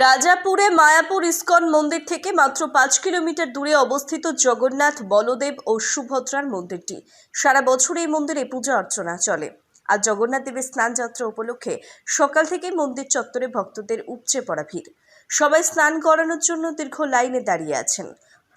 রাজাপুরে Mayapur ISKCON মন্দির থেকে মাত্র পাঁচ কিলোমিটার দূরে অবস্থিত জগন্নাথ, বলদেব ও সুভদ্রার মন্দিরটি। সারা বছর এই মন্দিরে পূজা অর্চনা চলে। আর জগন্নাথ দেবের স্নানযাত্রা উপলক্ষে সকাল থেকে মন্দির চত্বরে ভক্তদের উপচে পড়া ভিড়। সবাই স্নান করানোর জন্য দীর্ঘ লাইনে দাঁড়িয়ে আছেন।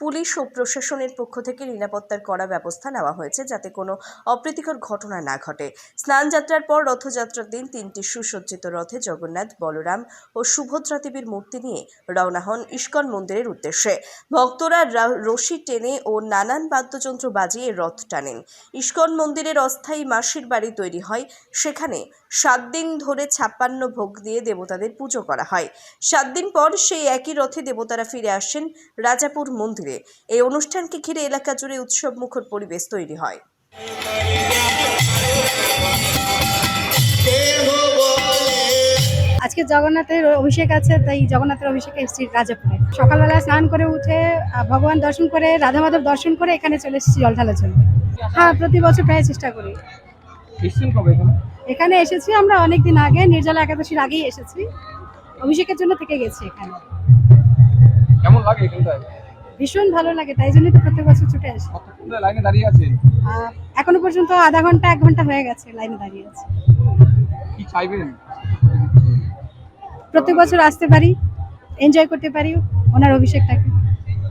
পুলিশ ও প্রশাসনের পক্ষ থেকে নিরাপত্তার কড়া ব্যবস্থা নেওয়া হয়েছে যাতে কোনো অপ্রীতিকর ঘটনা না ঘটে। স্নানযাত্রার পর রথযাত্রার দিন তিনটি সুসজ্জিত রথে জগন্নাথ, বলরাম ও সুভদ্রা দেবীর মূর্তি নিয়ে রওনা হন ইস্কন মন্দিরের উদ্দেশ্যে। ভক্তরা রশি টেনে ও নানান বাদ্যযন্ত্র বাজিয়ে রথ টানেন। ইস্কন মন্দিরের অস্থায়ী মাসির বাড়ি তৈরি হয়। সেখানে সাত দিন ধরে ছাপ্পান্ন ভোগ দিয়ে দেবতাদের পুজো করা হয়। সাত দিন পর সেই একই রথে দেবতারা ফিরে আসেন রাজাপুর মন্দিরে। এই অনুষ্ঠানকে ঘিরে এলাকা জুড়ে উৎসব মুখর পরিবেশ তৈরি হয়। আজকে জগন্নাথের অভিষেক আছে তাই জগন্নাথের অভিষেকে এসেছি রাজাপুরে। সকালবেলা স্নান করে উঠে ভগবান দর্শন করে রাধা মাধব দর্শন করে এখানে চলে এসেছি জল ঢালার জন্য হ্যাঁ প্রতি বছর প্রায় চেষ্টা করি। এখানে? এখানে এসেছি আমরা অনেক দিন আগে নির্জলা একাদশীর আগেই এসেছি। অভিষেকের জন্য থেকে গেছি এখানে। কেমন লাগে এখানটায়? ভীষণ ভালো লাগে তাই জন্যই তো প্রত্যেক বছর ছুটে আসি। কতক্ষণ লাইনে দাঁড়িয়ে আছেন? এখনও পর্যন্ত আধা ঘণ্টা এক ঘণ্টা হয়ে গেছে লাইনে দাঁড়িয়ে আছে। কি চাইবেন? প্রত্যেক বছর আসতে পারি এনজয় করতে পারি ওনার অভিষেকটাকে।